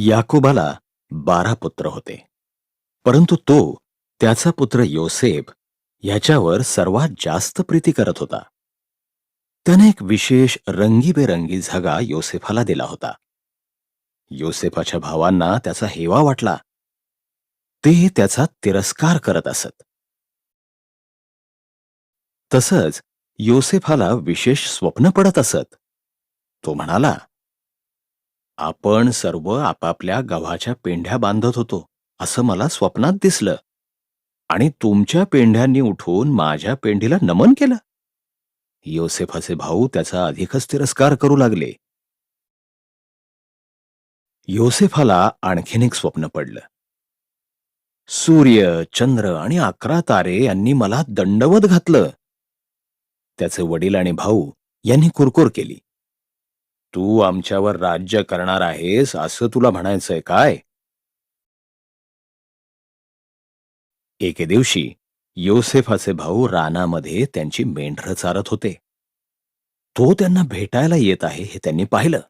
याकोबाला बारा पुत्र होते. परंतु तो त्याचा पुत्र योसेफ ह्याच्यावर सर्वात जास्त प्रीती करत होता. त्याने एक विशेष रंगीबेरंगी झगा योसेफाला दिला होता. योसेफाच्या भावांना त्याचा हेवा वाटला. ते त्याचा तिरस्कार करत असत. तसंच योसेफाला विशेष स्वप्न पडत असत. तो म्हणाला आपण सर्व आपापल्या गव्हाच्या पेंढ्या बांधत होतो असं मला स्वप्नात दिसलं. आणि तुमच्या पेंढ्यांनी उठून माझ्या पेंढीला नमन केलं. योसेफाचे भाऊ त्याचा अधिकच तिरस्कार करू लागले. योसेफाला आणखीन एक स्वप्न पडलं. सूर्य चंद्र आणि अकरा तारे यांनी मला दंडवत घातलं. त्याचे वडील आणि भाऊ यांनी कुरकुर केली. तू आमच्यावर राज्य करणार आहेस असं तुला म्हणायचंय काय? एके दिवशी योसेफाचे भाऊ रानामध्ये त्यांची मेंढरं चारत होते. तो त्यांना भेटायला येत आहे हे त्यांनी पाहिलं.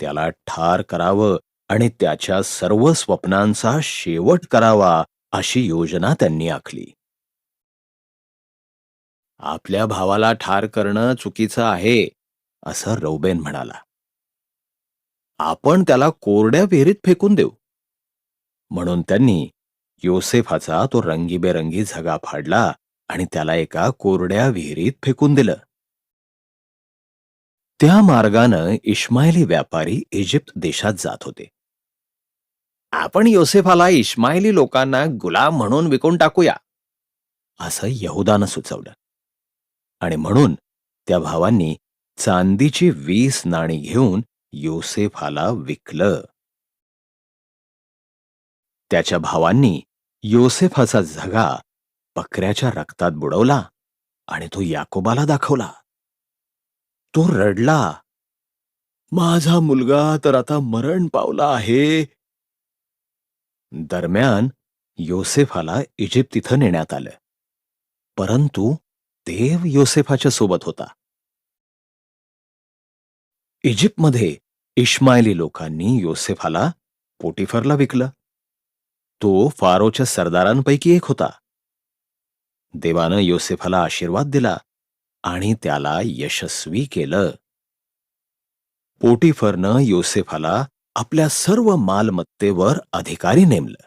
त्याला ठार करावं आणि त्याच्या सर्व स्वप्नांचा शेवट करावा अशी योजना त्यांनी आखली. आपल्या भावाला ठार करणं चुकीचं आहे. असं रौबेन म्हणाला. आपण त्याला कोरड्या विहिरीत फेकून देऊ. म्हणून त्यांनी योसेफाचा तो रंगीबेरंगी झगा फाडला आणि त्याला एका कोरड्या विहिरीत फेकून दिलं. त्या मार्गानं इस्माइली व्यापारी इजिप्त देशात जात होते. आपण योसेफाला इस्माइली लोकांना गुलाम म्हणून विकून टाकूया असं यहुदानं सुचवलं. आणि म्हणून त्या भावांनी चांदीची वीस नाणी घेऊन योसेफाला विकलं. त्याच्या भावांनी योसेफाचा झगा बकऱ्याच्या रक्तात बुडवला आणि तो याकोबाला दाखवला. तो रडला माझा मुलगा तर आता मरण पावला आहे. दरम्यान योसेफाला इजिप्त तिथं नेण्यात आलं. परंतु देव योसेफाच्या सोबत होता. इजिप्तमध्ये इश्मायली लोकांनी योसेफाला पोटिफरला विकलं. तो फारोच्या सरदारांपैकी एक होता. देवानं योसेफाला आशीर्वाद दिला आणि त्याला यशस्वी केलं. पोटिफरनं योसेफाला आपल्या सर्व मालमत्तेवर अधिकारी नेमलं.